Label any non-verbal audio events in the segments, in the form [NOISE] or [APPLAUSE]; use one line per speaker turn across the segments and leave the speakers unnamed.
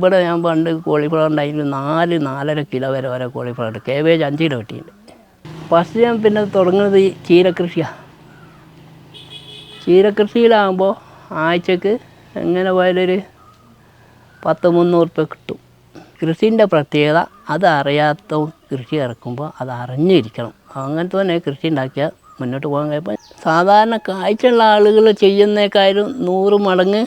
ഇവിടെ ഞാൻ പണ്ട് കോളിഫ്ലവർ ഉണ്ടായിരുന്നു. നാല് നാലര കിലോ വരെ വരെ കോളിഫ്ലവർ ഉണ്ട്. കേബേജ് അഞ്ച് കിലോ കിട്ടിയിട്ടുണ്ട്. ഫസ്റ്റ് ഞാൻ പിന്നെ തുടങ്ങുന്നത് ഈ ചീരകൃഷിയാണ് ചീരകൃഷിയിലാകുമ്പോൾ ആഴ്ചക്ക് എങ്ങനെ പോയാലൊരു പത്ത് മുന്നൂറ് റുപ്യ കിട്ടും. കൃഷിന്റെ പ്രത്യേകത അത് അറിയാത്ത കൃഷി ഇറക്കുമ്പോൾ അത് അറിഞ്ഞിരിക്കണം. അങ്ങനത്തെ തന്നെ കൃഷി ഉണ്ടാക്കിയാൽ മുന്നോട്ട് പോകാൻ കഴിയുമ്പോൾ സാധാരണ കാഴ്ചയുള്ള ആളുകൾ ചെയ്യുന്നേക്കാളും നൂറ് മടങ്ങ്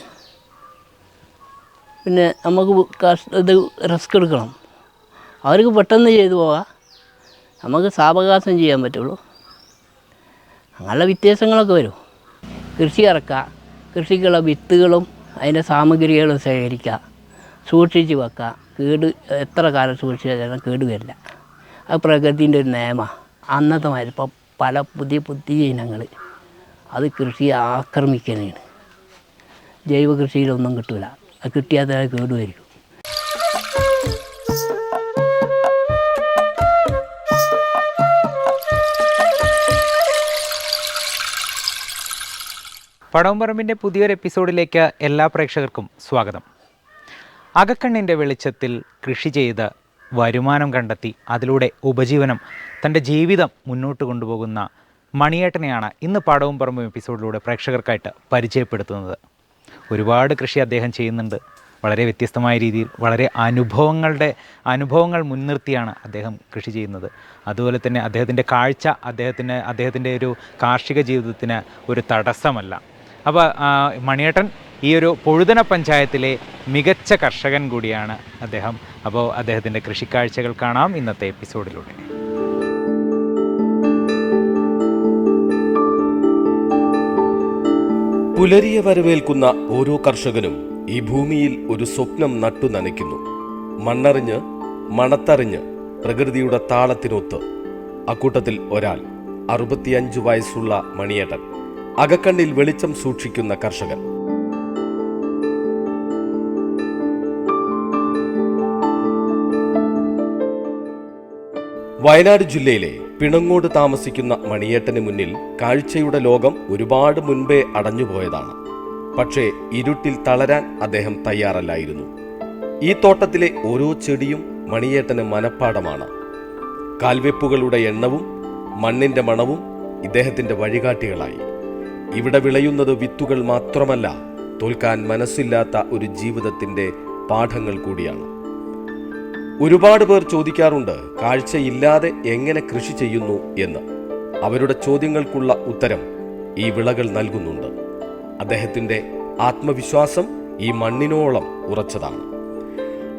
പിന്നെ നമുക്ക് കാശ് ഇത് റിസ്ക് എടുക്കണം. അവർക്ക് പെട്ടെന്ന് ചെയ്തു പോകാം. നമുക്ക് സാവകാശം ചെയ്യാൻ പറ്റുള്ളൂ. അങ്ങനെയുള്ള വ്യത്യാസങ്ങളൊക്കെ വരും. കൃഷി ഇറക്കുക കൃഷിക്കുള്ള വിത്തുകളും അതിന്റെ സാമഗ്രികളും ശേഖരിക്കുക സൂക്ഷിച്ച് വെക്കുക. കേട് എത്ര കാലം സൂക്ഷിച്ചാലും കേട് വരില്ല. അത് പ്രകൃതിന്റെ ഒരു നിയമമാണ്. അന്നത്തെ മാതിരി ഇപ്പം പല പുതിയ പുതിയ ഇനങ്ങൾ അത് കൃഷിയെ ആക്രമിക്കാനാണ് ജൈവ കൃഷിയിലൊന്നും കിട്ടില്ല അത് കിട്ടിയാൽ തന്നെ കേടുമായിരിക്കും.
പടവമ്പറമ്പിന്റെ പുതിയൊരു എപ്പിസോഡിലേക്ക് എല്ലാ പ്രേക്ഷകർക്കും സ്വാഗതം. അകക്കണ്ണിന്റെ വെളിച്ചത്തിൽ കൃഷി ചെയ്ത് വരുമാനം കണ്ടെത്തി അതിലൂടെ ഉപജീവനം തന്റെ ജീവിതം മുന്നോട്ട് കൊണ്ടുപോകുന്ന മണിയേട്ടനെയാണ് ഇന്ന് പടവും പറമ്പും എപ്പിസോഡിലൂടെ പ്രേക്ഷകർക്കായിട്ട് പരിചയപ്പെടുത്തുന്നത്. ഒരുപാട് കൃഷി അദ്ദേഹം ചെയ്യുന്നുണ്ട്. വളരെ വ്യത്യസ്തമായ രീതിയിൽ വളരെ അനുഭവങ്ങളുടെ അനുഭവങ്ങൾ മുൻനിർത്തിയാണ് അദ്ദേഹം കൃഷി ചെയ്യുന്നത്. അതുപോലെ തന്നെ അദ്ദേഹത്തിന്റെ കാഴ്ച അദ്ദേഹത്തിന് അദ്ദേഹത്തിന്റെ ഒരു കാർഷിക ജീവിതത്തിന് ഒരു തടസ്സമല്ല. അപ്പോൾ മണിയേട്ടൻ ഈ ഒരു പൊഴുതന പഞ്ചായത്തിലെ മികച്ച കർഷകൻ കൂടിയാണ് അദ്ദേഹം. അപ്പോൾ അദ്ദേഹത്തിന്റെ കൃഷിക്കാഴ്ചകൾ കാണാം ഇന്നത്തെ എപ്പിസോഡിലൂടെ.
പുലരിയെ വരവേൽക്കുന്ന ഓരോ കർഷകനും ഈ ഭൂമിയിൽ ഒരു സ്വപ്നം നട്ടു നനയ്ക്കുന്നു. മണ്ണറിഞ്ഞ് മണത്തറിഞ്ഞ് പ്രകൃതിയുടെ താളത്തിനൊത്ത്. അക്കൂട്ടത്തിൽ ഒരാൾ അറുപത്തിയഞ്ചു വയസ്സുള്ള മണിയേട്ടൻ. അകക്കണ്ണിൽ വെളിച്ചം സൂക്ഷിക്കുന്ന കർഷകൻ. വയനാട് ജില്ലയിലെ പിണങ്ങോട് താമസിക്കുന്ന മണിയേട്ടന് മുന്നിൽ കാഴ്ചയുടെ ലോകം ഒരുപാട് മുൻപേ അടഞ്ഞുപോയതാണ്. പക്ഷേ ഇരുട്ടിൽ തളരാൻ അദ്ദേഹം തയ്യാറല്ലായിരുന്നു. ഈ തോട്ടത്തിലെ ഓരോ ചെടിയും മണിയേട്ടന് മനപ്പാടമാണ്. കാൽവെപ്പുകളുടെ എണ്ണവും മണ്ണിന്റെ മണവും ഇദ്ദേഹത്തിന്റെ വഴികാട്ടികളായി. ഇവിടെ വിളയുന്നത് വിത്തുകൾ മാത്രമല്ല തോൽക്കാൻ മനസ്സില്ലാത്ത ഒരു ജീവിതത്തിന്റെ പാഠങ്ങൾ കൂടിയാണ്. ഒരുപാട് പേർ ചോദിക്കാറുണ്ട് കാഴ്ചയില്ലാതെ എങ്ങനെ കൃഷി ചെയ്യുന്നു എന്ന്. അവരുടെ ചോദ്യങ്ങൾക്കുള്ള ഉത്തരം ഈ വിളകൾ നൽകുന്നുണ്ട്. അദ്ദേഹത്തിന്റെ ആത്മവിശ്വാസം ഈ മണ്ണിനോളം ഉറച്ചതാണ്.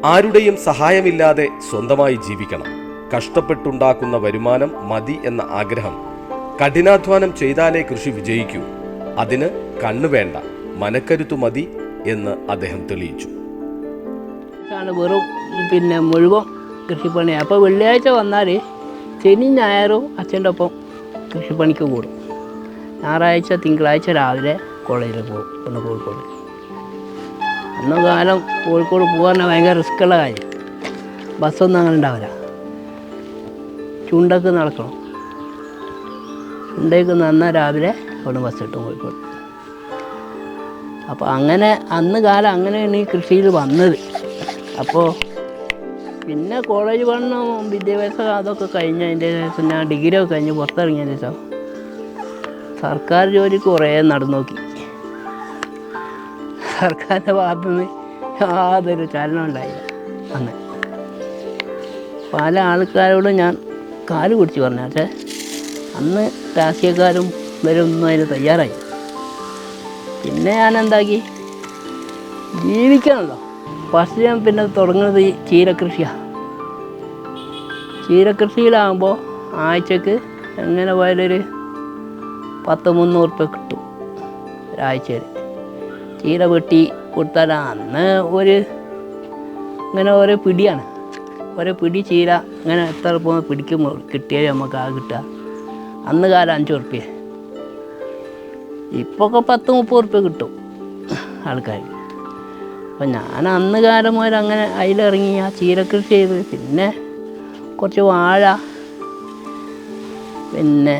ആരുടെയും സഹായമില്ലാതെ സ്വന്തമായി ജീവിക്കണം. കഷ്ടപ്പെട്ടുണ്ടാക്കുന്ന വരുമാനം മതി എന്ന ആഗ്രഹം കഠിനാധ്വാനം ചെയ്താലേ കൃഷി വിജയിക്കൂ. അതിന് കണ്ണു വേണ്ട മനക്കരുത്തു മതി എന്ന് അദ്ദേഹം തെളിയിച്ചു.
ആണ് വെറും പിന്നെ മുഴുവൻ കൃഷിപ്പണി. അപ്പോൾ വെള്ളിയാഴ്ച വന്നാൽ ശനി ഞായറും അച്ഛന്റെ ഒപ്പം കൃഷിപ്പണിക്ക് കൂടും. ഞായറാഴ്ച തിങ്കളാഴ്ച രാവിലെ കോളേജിൽ പോകും ഒന്ന് കോഴിക്കോട്. അന്ന് കാലം കോഴിക്കോട് പോകാൻ ഭയങ്കര റിസ്ക്കുള്ള കാര്യം. ബസ്സൊന്നും അങ്ങനെ ഉണ്ടാവില്ല. ചുണ്ടക്ക് നടക്കണം. ചുണ്ടേക്ക് നന്ന രാവിലെ അവിടെ ബസ് കിട്ടും കോഴിക്കോട്. അപ്പോൾ അങ്ങനെ അന്ന് കാലം അങ്ങനെയാണ് ഈ കൃഷിയിൽ വന്നത്. അപ്പോൾ പിന്നെ കോളേജ് പഠനം വിദ്യാഭ്യാസം അതൊക്കെ കഴിഞ്ഞതിന്റെ ശേഷം ഞാൻ ഡിഗ്രി ഒക്കെ കഴിഞ്ഞ് പുറത്തിറങ്ങിയതിന് ശേഷം സർക്കാർ ജോലി കുറേ നടന്നു നോക്കി സർക്കാരിന്റെ ഭാഗത്തുനിന്ന് യാതൊരു ചലനം ഉണ്ടായില്ല അന്ന്. പല ആൾക്കാരോടും ഞാൻ കാൽ പിടിച്ച് പറഞ്ഞു. പക്ഷേ അന്ന് രാഷ്ട്രീയക്കാരും ഇവരൊന്നും അതിന് തയ്യാറായി പിന്നെ ഞാൻ എന്താക്കി? ജീവിക്കണമല്ലോ ഫസ്റ്റ് ഞാൻ പിന്നെ തുടങ്ങുന്നത് ഈ ചീരകൃഷിയാണ് ചീരകൃഷിയിലാകുമ്പോൾ ആഴ്ചക്ക് എങ്ങനെ പോയാലൊരു പത്ത് മുന്നൂറ് റുപ്യ കിട്ടും ഒരാഴ്ചയിൽ. ചീര വെട്ടി കൊടുത്താൽ അന്ന് ഒരു ഇങ്ങനെ ഓരോ പിടിയാണ്. ഓരോ പിടി ചീര ഇങ്ങനെ എത്ര പോകുന്ന പിടിക്കുമ്പോൾ കിട്ടിയാൽ നമുക്ക് ആ കിട്ടുക. അന്ന് കാലം അഞ്ച് ഉറുപ്പ്യ ഇപ്പോൾ പത്ത് മുപ്പത് ഉറുപ്പ്യ കിട്ടും ആൾക്കാർ അപ്പം ഞാൻ അന്ന് കാലം മുതൽ അങ്ങനെ അതിലിറങ്ങി ആ ചീരക്കൃഷി ചെയ്ത്. പിന്നെ കുറച്ച് വാഴ. പിന്നെ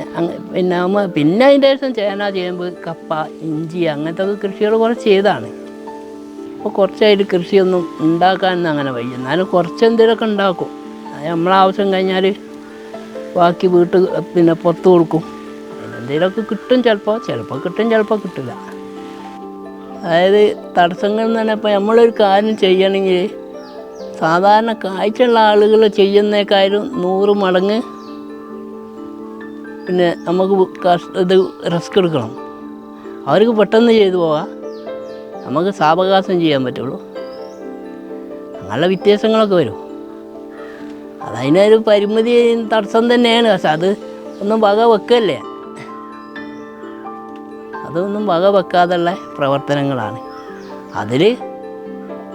പിന്നെ പിന്നെ അതിന്റെ ശേഷം ചേന ചേമ്പ് കപ്പ ഇഞ്ചി അങ്ങനത്തെ കൃഷികൾ കുറച്ച് ചെയ്താണ്. അപ്പോൾ കുറച്ചായിട്ട് കൃഷിയൊന്നും ഉണ്ടാക്കാനൊന്നും അങ്ങനെ വയ്യ. എന്നാലും കുറച്ച് എന്തെങ്കിലുമൊക്കെ ഉണ്ടാക്കും. അത് നമ്മളെ ആവശ്യം കഴിഞ്ഞാൽ ബാക്കി വീട്ട് പിന്നെ പുറത്ത് കൊടുക്കും. എന്തെങ്കിലുമൊക്കെ കിട്ടും ചിലപ്പോൾ ചിലപ്പോൾ കിട്ടും ചിലപ്പോൾ കിട്ടില്ല. അതായത് തടസ്സങ്ങൾ എന്ന് പറഞ്ഞാൽ ഇപ്പോൾ നമ്മളൊരു കാര്യം ചെയ്യണമെങ്കിൽ സാധാരണ കാഴ്ചയുള്ള ആളുകൾ ചെയ്യുന്നേക്കാളും നൂറ് മടങ്ങ് പിന്നെ നമുക്ക് ഇത് റിസ്ക് എടുക്കണം. അവർക്ക് പെട്ടെന്ന് ചെയ്തു പോവാം. നമുക്ക് സാവകാശം ചെയ്യാൻ പറ്റുള്ളൂ. അങ്ങനെയുള്ള വ്യത്യാസങ്ങളൊക്കെ വരും. അതതിനൊരു പരിമിതി തടസ്സം തന്നെയാണ്. പക്ഷെ അത് ഒന്നും വക വെക്കല്ലേ അതൊന്നും വക വെക്കാതുള്ള പ്രവർത്തനങ്ങളാണ്. അതിൽ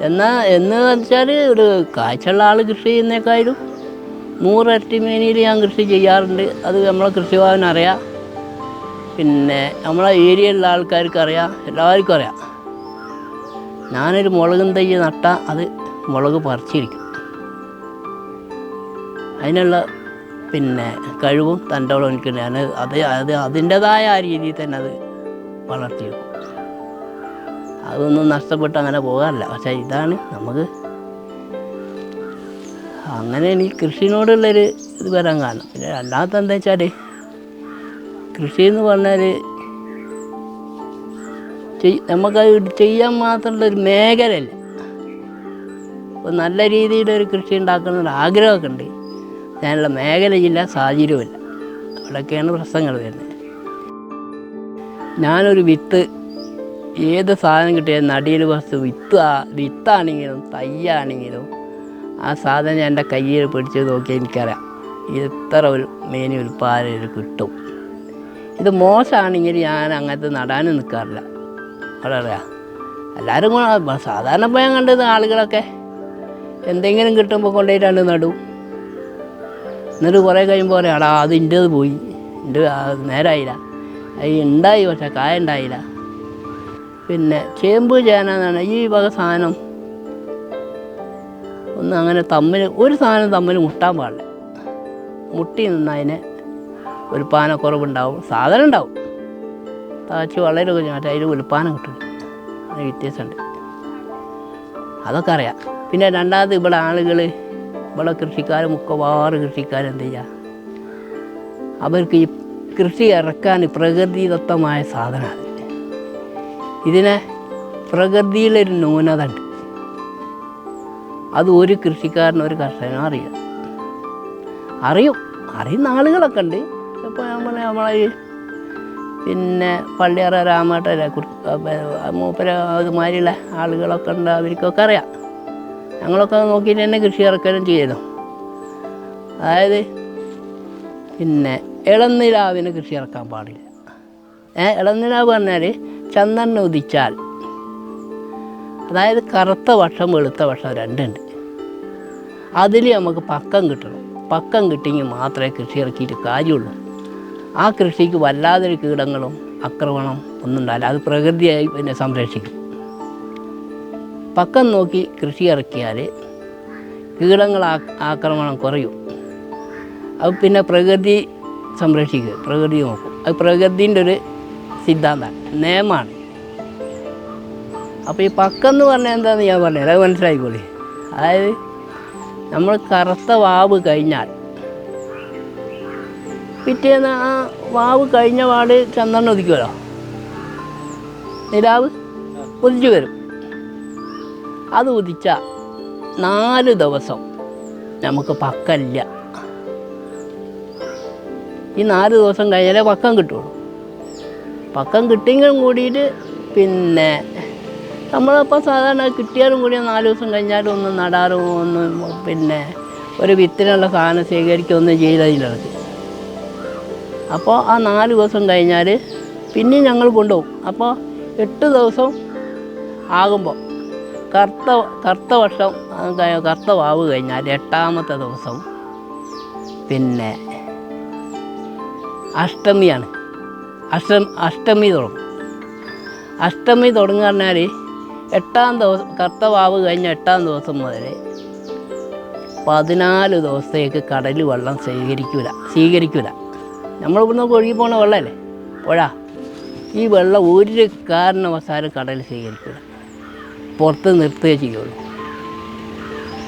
എന്നാ എന്ന് വെച്ചാൽ ഒരു കാഴ്ചയുള്ള ആൾ കൃഷി ചെയ്യുന്നേക്കാളും നൂറരട്ടി മേനിയിൽ ഞാൻ കൃഷി ചെയ്യാറുണ്ട്. അത് നമ്മളെ കൃഷിഭവൻ അറിയാം. പിന്നെ നമ്മളെ ഏരിയയിലുള്ള ആൾക്കാർക്ക് അറിയാം. എല്ലാവർക്കും അറിയാം. ഞാനൊരു മുളകും തൈ നട്ടാൽ അത് മുളക് പറിച്ചിരിക്കും. അതിനുള്ള പിന്നെ കഴിവും തന്റെയോളം എനിക്ക് ഞാൻ അത് അത് അതിന്റെതായ ആ രീതിയിൽ തന്നെ അത് വളർത്തിയെടുക്കും. അതൊന്നും നഷ്ടപ്പെട്ട് അങ്ങനെ പോകാറില്ല. പക്ഷേ ഇതാണ് നമുക്ക് അങ്ങനെ എനിക്ക് കൃഷിനോടുള്ളൊരു ഇത് വരാൻ കാരണം. പിന്നെ രണ്ടാമത്തെ എന്താ വെച്ചാൽ കൃഷി എന്ന് പറഞ്ഞാൽ നമുക്കത് ചെയ്യാൻ മാത്രമുള്ള ഒരു മേഖലയല്ല. ഇപ്പോൾ നല്ല രീതിയിലൊരു കൃഷി ഉണ്ടാക്കുന്ന ആഗ്രഹമൊക്കെ ഉണ്ട്. അതിനുള്ള മേഖലയില്ല സാഹചര്യമില്ല അവിടെയൊക്കെയാണ് പ്രശ്നങ്ങൾ വരുന്നത്. ഞാനൊരു വിത്ത് ഏത് സാധനം കിട്ടിയാലും നടിയിൽ വസ്തു വിത്ത് വിത്താണെങ്കിലും തയ്യാണെങ്കിലും ആ സാധനം ഞാൻ എന്റെ കയ്യിൽ പിടിച്ച് നോക്കി എനിക്കറിയാം. ഇത് ഇത്ര ഒരു മേനി ഉൽപ്പാദനം കിട്ടും. ഇത് മോശമാണെങ്കിൽ ഞാൻ അങ്ങനത്തെ നടാനും നിൽക്കാറില്ല. അറിയാം? എല്ലാവരും കൂടെ സാധാരണ പോയാൽ കണ്ടത് ആളുകളൊക്കെ എന്തെങ്കിലും കിട്ടുമ്പോൾ കൊണ്ടുപോയിട്ടാണ് നടും. എന്നിട്ട് കുറേ കഴിയുമ്പോൾ പറയാം അടാ അത് ഇന്റേത് പോയി. എന്റെ നേരായില്ല. അത് ഉണ്ടായി പക്ഷെ കായ ഉണ്ടായില്ല. പിന്നെ ചേമ്പ് ചേന എന്നാണ് ഈ വക സാധനം. ഒന്ന് അങ്ങനെ തമ്മിൽ ഒരു സാധനം തമ്മിൽ മുട്ടാൻ പാടില്ല. മുട്ടി നിന്നതിന് ഒരു പാനക്കുറവുണ്ടാവും സാധനം ഉണ്ടാവും. താച്ച് വളരെ മറ്റേ അതിൽ ഉൽപ്പാനം കിട്ടും. അത് വ്യത്യാസമുണ്ട്. അതൊക്കെ അറിയാം. പിന്നെ രണ്ടാമത് ഇവിടെ ആളുകൾ ഇവിടെ കൃഷിക്കാർ മുക്കവാറ് കൃഷിക്കാർ എന്ത് ചെയ്യുക അവർക്ക് ഈ കൃഷി ഇറക്കാൻ പ്രകൃതിദത്തമായ സാധനമാണ് ഇതിനെ പ്രകൃതിയിലൊരു ന്യൂനത ഉണ്ട് അത് ഒരു കൃഷിക്കാരനും ഒരു കർഷകനും അറിയാം. അറിയും. അറിയുന്ന ആളുകളൊക്കെ ഉണ്ട്. ഇപ്പോൾ നമ്മൾ നമ്മളെ പിന്നെ പള്ളിയറ രാമേട്ടല്ല മൂപ്പര അതുമാതിരിയുള്ള ആളുകളൊക്കെ ഉണ്ട്. അവർക്കൊക്കെ അറിയാം. ഞങ്ങളൊക്കെ നോക്കിയിട്ട് തന്നെ കൃഷി ഇറക്കാനും ചെയ്യലോ. അതായത് പിന്നെ ഇളനിലാവിന് കൃഷി ഇറക്കാൻ പാടില്ല. ഏഹ് ഇളനിലാവ് പറഞ്ഞാൽ ചന്ദ്രൻ ഉദിച്ചാൽ. അതായത് കറുത്ത വർഷം വെളുത്ത വർഷം രണ്ടുണ്ട്. അതിൽ നമുക്ക് പക്കം കിട്ടണം. പക്കം കിട്ടിയെങ്കിൽ മാത്രമേ കൃഷി ഇറക്കിയിട്ട് കാര്യമുള്ളൂ. ആ കൃഷിക്ക് വല്ലാതൊരു കീടങ്ങളും ആക്രമണം ഒന്നും ഉണ്ടാവില്ല. അത് പ്രകൃതിയായി പിന്നെ സംരക്ഷിക്കും. പക്കം നോക്കി കൃഷി ഇറക്കിയാൽ കീടങ്ങൾ ആക്രമണം കുറയും. അത് പിന്നെ പ്രകൃതി സംരക്ഷിക്കുക. പ്രകൃതി നോക്കും. അത് പ്രകൃതിന്റെ ഒരു സിദ്ധാന്തമാണ് നിയമമാണ്. അപ്പോൾ ഈ പക്കം എന്ന് പറഞ്ഞാൽ എന്താണെന്ന് ഞാൻ പറഞ്ഞത് അത് മനസ്സിലായിക്കോളി. അതായത് നമ്മൾ കറുത്ത വാവ് കഴിഞ്ഞാൽ പിറ്റേന്ന് ആ വാവ് കഴിഞ്ഞ പാട് ചന്ദ്രൻ ഒതുക്കുമല്ലോ നിലാവ് ഉദിച്ചു വരും. അത് ഉദിച്ച നാല് ദിവസം നമുക്ക് പക്കല്ല. ഈ നാല് ദിവസം കഴിഞ്ഞാലേ പക്കം കിട്ടുള്ളൂ. പക്കം കിട്ടിയെങ്കിലും കൂടിയിട്ട് പിന്നെ നമ്മളിപ്പോൾ സാധാരണ കിട്ടിയാലും കൂടി നാല് ദിവസം കഴിഞ്ഞാലും ഒന്ന് നടാറും ഒന്ന് പിന്നെ ഒരു വിത്തിനുള്ള സാധനം ശേഖരിക്കുകയൊന്നും ചെയ്തതിലേക്ക് അപ്പോൾ ആ നാല് ദിവസം കഴിഞ്ഞാൽ പിന്നെയും ഞങ്ങൾ കൊണ്ടുപോകും. അപ്പോൾ എട്ട് ദിവസം ആകുമ്പോൾ കറുത്ത കറുത്ത വർഷം കറുത്ത വാവ് കഴിഞ്ഞാൽ എട്ടാമത്തെ ദിവസം പിന്നെ അഷ്ടമിയാണ്. അഷ്ടം അഷ്ടമി തുടങ്ങും. അഷ്ടമി തുടങ്ങുക പറഞ്ഞാൽ എട്ടാം ദിവസം കർത്തവാവ് കഴിഞ്ഞ എട്ടാം ദിവസം മുതൽ പതിനാല് ദിവസത്തേക്ക് കടൽ വെള്ളം സ്വീകരിക്കൂല സ്വീകരിക്കൂല നമ്മളിവിടുന്ന് ഒഴുകി പോണ വെള്ളമല്ലേ പുഴ ഈ വെള്ളം ഒരു കാരണവശാലും കടൽ സ്വീകരിക്കില്ല പുറത്ത് നിർത്തുകയേ ചെയ്യുള്ളൂ.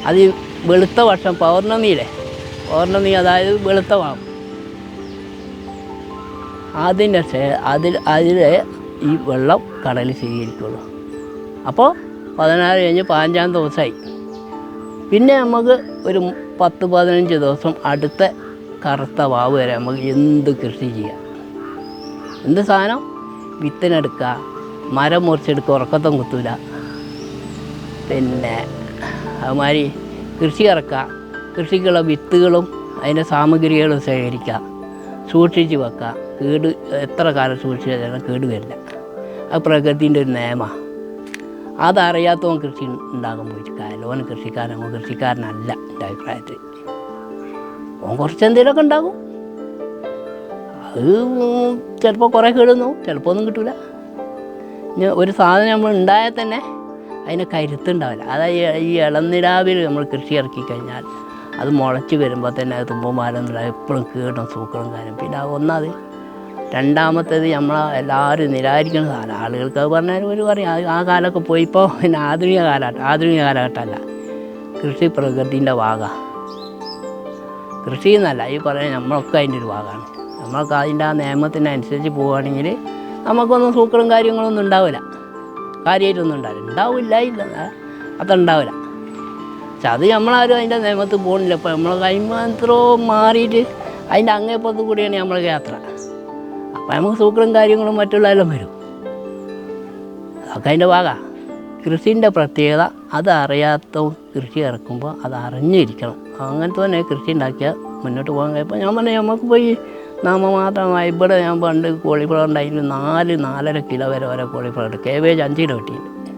അത് വെളുത്ത വർഷം പൗർണമിയിലെ പൗർണമി അതായത് വെളുത്ത ശേ- അതിൽ അതിലെ ഈ വെള്ളം കടലിൽ സ്വീകരിക്കുള്ളൂ അപ്പോൾ പതിനാറ് കഴിഞ്ഞ് പതിനഞ്ചാം ദിവസമായി. പിന്നെ നമുക്ക് ഒരു പത്ത് പതിനഞ്ച് ദിവസം അടുത്ത കറുത്ത വാവ് വരെ നമുക്ക് എന്ത് കൃഷി ചെയ്യാം? എന്ത് സാധനം? വിത്തിനെടുക്കുക മരം മുറിച്ചെടുക്കുക ഉറക്കത്തം കുത്തൂല. പിന്നെ അതുമാതിരി കൃഷി ഇറക്കുക കൃഷിക്കുള്ള വിത്തുകളും അതിന്റെ സാമഗ്രികളും ശേഖരിക്കുക. സൂക്ഷിച്ച് വെക്കുക കേട് എത്ര കാലം സൂക്ഷിച്ചാലും കേട് വരില്ല. അത് പ്രകൃതിന്റെ ഒരു നിയമമാണ് അതറിയാത്തവൻ കൃഷി ഉണ്ടാകാൻ പോയിട്ട് ഓൻ കൃഷിക്കാരൻ ഓൻ കൃഷിക്കാരനല്ല എന്റെ അഭിപ്രായത്തിൽ. ഓൻ കുറച്ച് എന്തെങ്കിലുമൊക്കെ ഉണ്ടാകും അത് ചിലപ്പോൾ കുറേ കേടുന്നു ചിലപ്പോൾ ഒന്നും കിട്ടില്ല ഒരു സാധനം നമ്മൾ ഉണ്ടായാൽ തന്നെ അതിന് കരുത്തുണ്ടാവില്ല അതായത് ഈ ഇളനിരാവിൽ നമ്മൾ കൃഷി ഇറക്കി കഴിഞ്ഞാൽ അത് മുളച്ച് വരുമ്പോൾ തന്നെ അത് തുമ്പന്മാരെന്നുള്ള എപ്പോഴും കീടും സൂക്കളും കാര്യം പിന്നെ അത് ഒന്നത് രണ്ടാമത്തേത് നമ്മൾ എല്ലാവരും നിരാകരിക്കുന്ന സാധനം ആളുകൾക്ക് അത് പറഞ്ഞാൽ ഒരു പറയും ആ കാലമൊക്കെ പോയി ഇപ്പോൾ പിന്നെ ആധുനിക കാലഘട്ടം ആധുനിക കാലഘട്ടമല്ല. കൃഷി പ്രകൃതിന്റെ ഭാഗ കൃഷി എന്നല്ല ഈ പറയുന്നത് നമ്മളൊക്കെ അതിന്റെ ഒരു ഭാഗമാണ് നമ്മൾക്ക് അതിന്റെ ആ നിയമത്തിനനുസരിച്ച് പോവുകയാണെങ്കിൽ നമുക്കൊന്നും സൂക്കളും കാര്യങ്ങളൊന്നും ഉണ്ടാവില്ല. കാര്യമായിട്ടൊന്നും ഉണ്ടാവില്ല. ഉണ്ടാവില്ല ഇല്ല. അതുണ്ടാവില്ല പക്ഷെ അത് നമ്മളാരും അതിന്റെ നിയമത്തിൽ പോകുന്നില്ല അപ്പോൾ നമ്മൾ കൈമാത്രവും മാറിയിട്ട് അതിന്റെ അങ്ങേപ്പുറത്ത് കൂടിയാണ് നമ്മളെ യാത്ര. അപ്പോൾ നമുക്ക് സൂക്കളും കാര്യങ്ങളും മറ്റുള്ളതെല്ലാം വരും. അതൊക്കെ അതിന്റെ ഭാഗമാണ് കൃഷിന്റെ പ്രത്യേകത അതറിയാത്ത കൃഷി ഇറക്കുമ്പോൾ അത് അറിഞ്ഞിരിക്കണം. അങ്ങനത്തെ തന്നെ കൃഷി ഉണ്ടാക്കിയാൽ മുന്നോട്ട് പോകാൻ കഴിയുമ്പോൾ ഞാൻ പറഞ്ഞു നമുക്ക് പോയി നാമമാത്രമായി ഇവിടെ ഞാൻ പണ്ട് കോളിഫ്ലവർ ഉണ്ടായിരുന്നു. നാല് നാലര കിലോ വരെ ഓരോ കോളിഫ്ലവർ കേബേജ് അഞ്ച് കിലോ കിട്ടിയിട്ടുണ്ട്.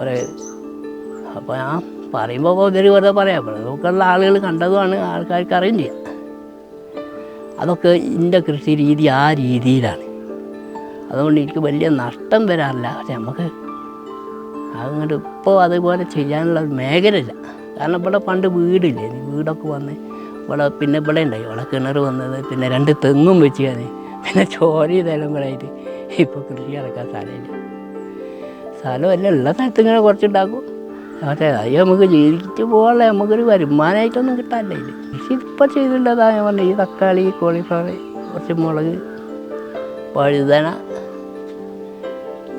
ഒരേ അപ്പോൾ ഞാൻ പറയുമ്പോൾ ഇവർ വെറുതെ പറയാം നമുക്കുള്ള ആളുകൾ കണ്ടതുമാണ് ആൾക്കാർക്ക് അറിയും ചെയ്യാം. അതൊക്കെ എന്റെ കൃഷി രീതി ആ രീതിയിലാണ്. അതുകൊണ്ട് എനിക്ക് വലിയ നഷ്ടം വരാറില്ല. പക്ഷെ നമുക്ക് അങ്ങോട്ട് ഇപ്പോൾ അതുപോലെ ചെയ്യാനുള്ള മേഖലയില്ല കാരണം ഇവിടെ പണ്ട് വീടില്ലേ? വീടൊക്കെ വന്ന് ഇവിടെ പിന്നെ ഇവിടെ ഉണ്ടായി ഇവിടെ കിണർ വന്നത് പിന്നെ രണ്ട് തെങ്ങും വെച്ച് ഞാൻ പിന്നെ ചോരി തലം കൂടെ ആയിട്ട് ഇപ്പോൾ കൃഷി ഇറക്കാൻ സ്ഥലമില്ല. സ്ഥലമല്ല. ഉള്ള സ്ഥലത്ത് ഇങ്ങനെ കുറച്ചുണ്ടാക്കും. അത് നമുക്ക് ജീവിച്ച് പോകാനുള്ള നമുക്കൊരു വരുമാനമായിട്ടൊന്നും കിട്ടാനില്ല ഇത്. കൃഷി ഇപ്പം ചെയ്തിട്ടുള്ളതാ ഞാൻ പറഞ്ഞത് ഈ തക്കാളി കോളിഫ്ലവർ കുറച്ച് മുളക് വഴുതന.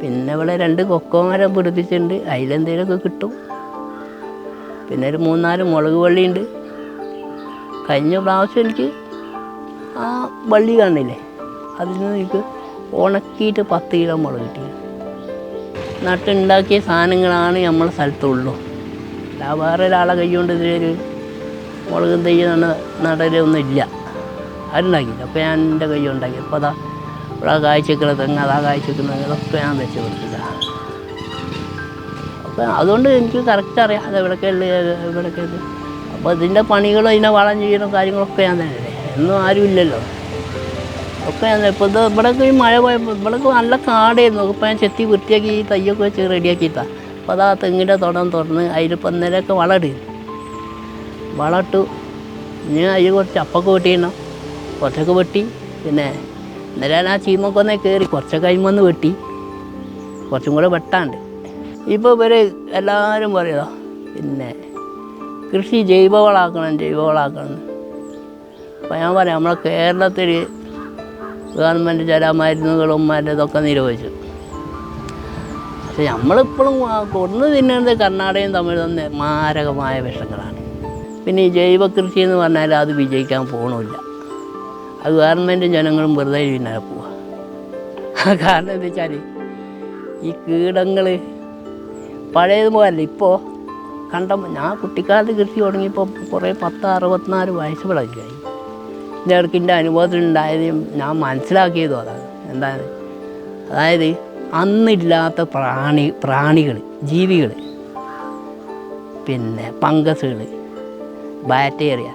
പിന്നെ ഇവിടെ രണ്ട് കൊക്കോ മരം പിടിപ്പിച്ചിട്ടുണ്ട്. അതിലെന്തെങ്കിലുമൊക്കെ കിട്ടും. പിന്നെ ഒരു മൂന്നാൽ മുളക് വള്ളിയുണ്ട്. കഴിഞ്ഞ പ്രാവശ്യം എനിക്ക് ആ വള്ളി കാണില്ലേ? അതിൽ നിന്ന് എനിക്ക് ഉണക്കിയിട്ട് പത്ത് കിലോ മുളക് കിട്ടി. നട്ടുണ്ടാക്കിയ സാധനങ്ങളാണ് നമ്മളെ സ്ഥലത്തുള്ളൂ. അല്ല വേറെ ഒരാളെ കൈകൊണ്ട് ഇതിലൊരു മുളകും തൈ നട നടലൊന്നും ഇല്ല അതുണ്ടാക്കിയില്ല അപ്പോൾ ഞാൻ എന്റെ കൈ ഉണ്ടാക്കി അപ്പോൾ അതാ ഇവിടെ കാഴ്ചക്കുള്ള തെങ്ങ് അതാ കാഴ്ചക്കുന്ന ഇതൊക്കെ ഞാൻ വെച്ച് കൊടുത്തില്ല. അപ്പം അതുകൊണ്ട് എനിക്ക് കറക്റ്റ് അറിയാം. അത് ഇവിടെ ഇത്. അപ്പോൾ ഇതിന്റെ പണികളും അതിനെ വളം ചെയ്യണം കാര്യങ്ങളൊക്കെ ഞാൻ തന്നെയല്ലേ. എന്നും ആരും ഇല്ലല്ലോ. ഒക്കെ ഇപ്പോൾ ഇത് ഇവിടെയൊക്കെ ഈ മഴ പോയപ്പോൾ ഇവിടെയൊക്കെ നല്ല കാടായിരുന്നു. ഇപ്പോൾ ഞാൻ ചെത്തി വൃത്തിയാക്കി ഈ തയ്യൊക്കെ വെച്ച് റെഡിയാക്കിയിട്ടാണ് അപ്പോൾ അതാ തെങ്ങിന്റെ തുടം തുറന്ന് അതിലിപ്പോൾ ഇന്നലെയൊക്കെ വളമിട്ട് വളമിട്ടു. ഇനി അതിൽ കുറച്ച് അപ്പൊക്കെ വെട്ടിയിടണം. കുറച്ചൊക്കെ വെട്ടി. പിന്നെ ഞാൻ ആ ചീമൊക്കെ ഒന്ന് കയറി കുറച്ചൊക്കെ അതിമൊന്ന് വെട്ടി. കുറച്ചും കൂടെ വെട്ടാണ്ട്. ഇപ്പോൾ ഇവർ എല്ലാവരും പറയുക പിന്നെ കൃഷി ജൈവവളാക്കണം ജൈവവളാക്കണം. അപ്പോൾ ഞാൻ പറയാം നമ്മളെ കേരളത്തിൽ ഗവൺമെന്റ് ചില മരുന്നുകളും മറ്റേതൊക്കെ നിരോധിച്ചു. പക്ഷെ നമ്മളിപ്പോഴും കൊന്നു തിന്നുന്നത് കർണാടകയും തമിഴും മാരകമായ വിഷങ്ങളാണ്. പിന്നെ ഈ ജൈവ കൃഷി എന്ന് പറഞ്ഞാൽ അത് വിജയിക്കാൻ പോകണമില്ല അത് ഗവൺമെന്റ് ജനങ്ങളും വെറുതെ പിന്നാലെ പോവുക കാരണം എന്താ വെച്ചാൽ ഈ കീടങ്ങൾ പഴയതുപോലെ ഇപ്പോൾ കണ്ട ഞാൻ കുട്ടിക്കാലത്ത് കൃഷി തുടങ്ങിയപ്പോൾ കുറേ പത്ത് അറുപത്തിനാല് വയസ്സ് വിളക്കായി എന്റെ അനുഭവത്തിലുണ്ടായത് ഞാൻ മനസ്സിലാക്കിയതും അതാണ്. എന്താണ്? അതായത് അന്നില്ലാത്ത പ്രാണി പ്രാണികൾ ജീവികൾ പിന്നെ ഫംഗസുകൾ ബാക്ടീരിയ.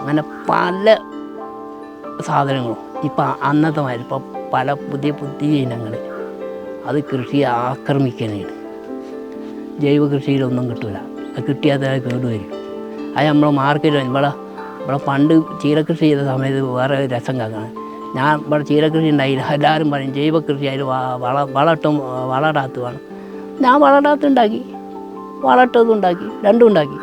അങ്ങനെ പല സാധനങ്ങളും. ഇപ്പം അന്നത്തെ മാതിരി ഇപ്പം പല പുതിയ പുതിയ ഇനങ്ങൾ അത് കൃഷിയെ ആക്രമിക്കാനാണ് ജൈവ കൃഷിയിലൊന്നും കിട്ടില്ല അത് കിട്ടിയാൽ കേടുവരും. അത് നമ്മൾ മാർക്കറ്റ് ഇവിടെ ഇവിടെ പണ്ട് ചീരകൃഷി ചെയ്ത സമയത്ത് വേറെ രസം കാക്കണം ഞാൻ ഇവിടെ ചീരകൃഷി ഉണ്ടായില്ല. എല്ലാവരും പറയും ജൈവ കൃഷി അതിൽ വള വളട്ടും വളടാത്ത് വേണം ഞാൻ വളടാത്ത് ഉണ്ടാക്കി. വളട്ടതും ഉണ്ടാക്കി. രണ്ടും ഉണ്ടാക്കി.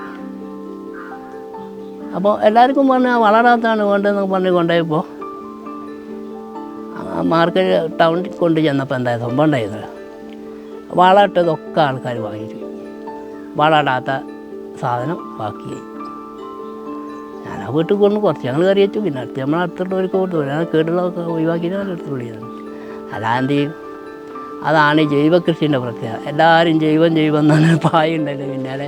അപ്പോൾ എല്ലാവർക്കും പറഞ്ഞാൽ വളടാത്താണ് വേണ്ടതെന്ന് പറഞ്ഞ് കൊണ്ടുപോയപ്പോൾ മാർക്കറ്റ് ടൗണിൽ കൊണ്ട് ചെന്നപ്പോൾ എന്താ സംഭവം ഉണ്ടായിരുന്നില്ല വളട്ടതൊക്കെ ആൾക്കാർ വാങ്ങിച്ചു. വളടാത്ത സാധനം ബാക്കിയായി. ഞാൻ ആ വീട്ടിൽ കൊണ്ട് കുറച്ച് ഞങ്ങൾ കറി വെച്ചു. പിന്നെ അടുത്ത് നമ്മൾ അടുത്തുള്ളവർക്ക് കൊടുത്തു. ഞാൻ കേട്ടുള്ളതൊക്കെ ഒഴിവാക്കിയിട്ട് ഞാൻ അടുത്ത് വിളിയാണ് അല്ലാണ്ട് അതാണ് ജൈവ കൃഷിന്റെ പ്രത്യേകത എല്ലാവരും ജൈവം ജൈവം എന്നാണ് [LAUGHS] പായുണ്ടല്ലോ പിന്നാലെ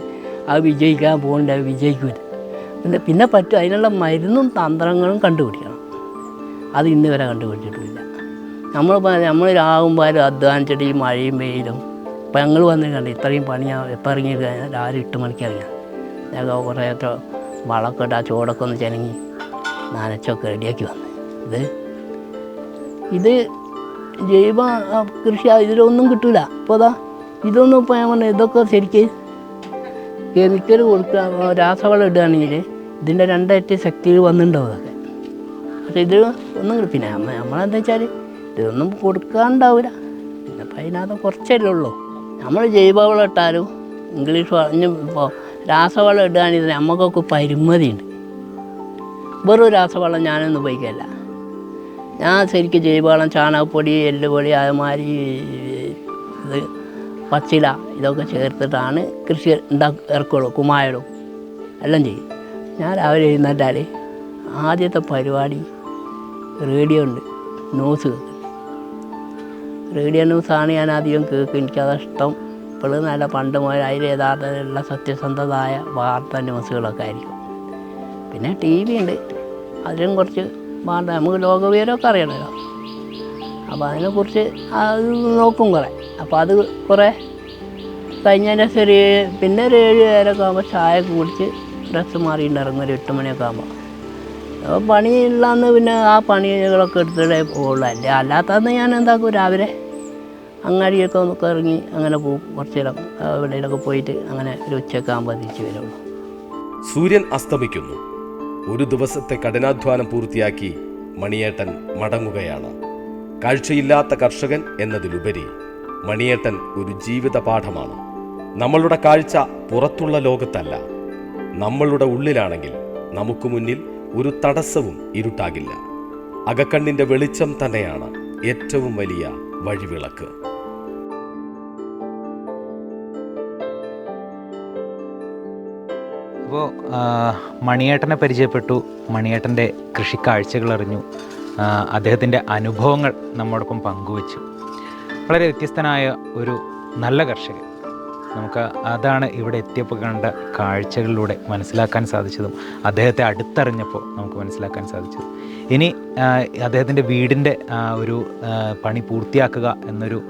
അത് വിജയിക്കാൻ പോകണ്ട അത് വിജയിക്കില്ല പിന്നെ പിന്നെ പറ്റും. അതിനുള്ള മരുന്നും തന്ത്രങ്ങളും കണ്ടുപിടിക്കണം. അത് ഇന്ന് വരെ കണ്ടുപിടിച്ചിട്ടില്ല. നമ്മൾ നമ്മൾ രാകുമ്പോൾ അധ്വാനിച്ചിട്ട് ഈ മഴയും വെയിലും ഇപ്പം ഞങ്ങൾ വന്നിട്ടുണ്ട്. ഇത്രയും പണി എപ്പോൾ ഇറങ്ങി കഴിഞ്ഞാൽ രാവിലെ എട്ട് മണിക്ക് ഇറങ്ങിയ. ഞങ്ങൾ കുറേ വളമൊക്കെ ഇട്ട് ആ ചൂടൊക്കെ ഒന്ന് ചെനങ്ങി. നനച്ചൊക്കെ റെഡിയാക്കി വന്ന്. ഇത് ഇത് ജൈവ കൃഷി ഇതിലൊന്നും കിട്ടില്ല ഇപ്പോൾ അതാ ഇതൊന്നും ഇപ്പോൾ ഞാൻ പറഞ്ഞു ഇതൊക്കെ ശരിക്ക് കെമിക്കൽ കൊടുക്കുക രാസവളം ഇടുകയാണെങ്കിൽ ഇതിന്റെ രണ്ടേറ്റ ശക്തിയിൽ വന്നിട്ടുണ്ടാവും അതൊക്കെ. പക്ഷെ ഇത് ഒന്നും. പിന്നെ നമ്മ നമ്മളെന്താ വെച്ചാൽ ഇതൊന്നും കൊടുക്കാണ്ടാവില്ല പിന്നെ അപ്പം അതിനകത്ത് കുറച്ചല്ലേ ഉള്ളൂ. നമ്മൾ ജൈവവളം ഇട്ടാലും ഇംഗ്ലീഷ് പറഞ്ഞു ഇപ്പോൾ രാസവളം ഇടുകയാണെങ്കിൽ നമുക്കൊക്കെ പരിമിതിയുണ്ട്. വെറും രാസവളം ഞാനൊന്നും ഉപയോഗിക്കില്ല. ഞാൻ ശരിക്കും ജൈവവളം ചാണകപ്പൊടി എല്ലുപൊടി അതുമാതിരി ഇത് പച്ചില ഇതൊക്കെ ചേർത്തിട്ടാണ് കൃഷി ഉണ്ടാക്കി ഇറക്കുള്ളൂ കുമായടും എല്ലാം ചെയ്യും. ഞാൻ രാവിലെ എഴുന്നേറ്റാൽ ആദ്യത്തെ പരിപാടി റേഡിയോ ഉണ്ട് ന്യൂസ് കേൾക്കും. റേഡിയോ ന്യൂസാണ് ഞാൻ അധികം കേൾക്കും എനിക്കത് ഇഷ്ടം. ഇപ്പോഴും നല്ല പണ്ട് മുതൽ അതിൽ യഥാർത്ഥത്തിലുള്ള സത്യസന്ധമായ വാർത്ത ന്യൂസുകളൊക്കെ ആയിരിക്കും. പിന്നെ ടി വി ഉണ്ട്. അതിലും കുറച്ച് വാർത്ത നമുക്ക് ലോകവിവരമൊക്കെ അറിയണമല്ലോ. അപ്പോൾ അതിനെക്കുറിച്ച് അത് നോക്കും കുറേ. അപ്പോൾ അത് കുറേ കഴിഞ്ഞതിന്റെ ശരി പിന്നെ ഒരു ഏഴ് പേരൊക്കെ ആകുമ്പോൾ ചായ കുടിച്ച് ഡ്രസ്സ് മാറിയിട്ട് ഇറങ്ങും ഒരു എട്ട് മണിയൊക്കെ ആകുമ്പോൾ. അപ്പോൾ പണിയില്ലാന്ന് പിന്നെ ആ പണികളൊക്കെ എടുത്തിട്ടേ പോകുള്ളൂ അല്ലേ അല്ലാത്തന്ന് ഞാൻ എന്താക്കും രാവിലെ അങ്ങാടിയൊക്കെ നമുക്ക് ഇറങ്ങി അങ്ങനെ പോകും. കുറച്ച് നേരം ആ, പോയിട്ട് അങ്ങനെ ഒരു ഉച്ചയൊക്കെ ആകുമ്പോൾ തിരിച്ചു വരുള്ളൂ.
സൂര്യൻ അസ്തമിക്കുന്നു. ഒരു ദിവസത്തെ കഠിനാധ്വാനം പൂർത്തിയാക്കി മണിയേട്ടൻ മടങ്ങുകയാണ്. കാഴ്ചയില്ലാത്ത കർഷകൻ എന്നതിലുപരി മണിയേട്ടൻ ഒരു ജീവിത പാഠമാണ്. നമ്മളുടെ കാഴ്ച പുറത്തുള്ള ലോകത്തല്ല. നമ്മളുടെ ഉള്ളിലാണെങ്കിൽ നമുക്ക് മുന്നിൽ ഒരു തടസ്സവും ഇരുട്ടാകില്ല. അകക്കണ്ണിന്റെ വെളിച്ചം തന്നെയാണ് ഏറ്റവും വലിയ വഴിവിളക്ക്.
അപ്പോൾ മണിയേട്ടനെ പരിചയപ്പെട്ടു. മണിയേട്ടന്റെ കൃഷിക്കാഴ്ചകൾ അറിഞ്ഞു. അദ്ദേഹത്തിന്റെ അനുഭവങ്ങൾ നമ്മോടൊപ്പം പങ്കുവച്ചു. വളരെ വ്യത്യസ്തനായ ഒരു നല്ല കർഷകൻ. നമുക്ക് അതാണ് ഇവിടെ എത്തിയപ്പോൾ കണ്ട കാഴ്ചകളിലൂടെ മനസ്സിലാക്കാൻ സാധിച്ചതും അദ്ദേഹത്തെ അടുത്തറിഞ്ഞപ്പോൾ നമുക്ക് മനസ്സിലാക്കാൻ സാധിച്ചതും. ഇനി അദ്ദേഹത്തിന്റെ വീടിന്റെ ഒരു പണി പൂർത്തിയാക്കുക എന്നൊരു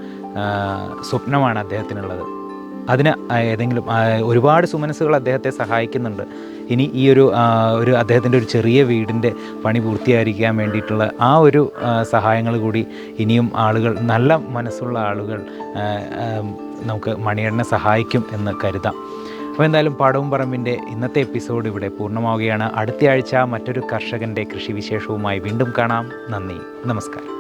സ്വപ്നമാണ് അദ്ദേഹത്തിനുള്ളത്. അതിന് ഏതെങ്കിലും ഒരുപാട് സുമനസ്സുകൾ അദ്ദേഹത്തെ സഹായിക്കുന്നുണ്ട്. ഇനി ഈ ഒരു ഒരു അദ്ദേഹത്തിന്റെ ഒരു ചെറിയ വീടിന്റെ പണി പൂർത്തിയായിരിക്കാൻ വേണ്ടിയിട്ടുള്ള ആ ഒരു സഹായങ്ങൾ കൂടി ഇനിയും ആളുകൾ നല്ല മനസ്സുള്ള ആളുകൾ നമുക്ക് മണിയണ്ണനെ സഹായിക്കും എന്ന് കരുതാം. അപ്പോൾ എന്തായാലും പാടവും പറമ്പിന്റെ ഇന്നത്തെ എപ്പിസോഡ് ഇവിടെ പൂർണമാവുകയാണ്. അടുത്തയാഴ്ച മറ്റൊരു കർഷകന്റെ കൃഷിവിശേഷവുമായി വീണ്ടും കാണാം. നന്ദി. നമസ്കാരം.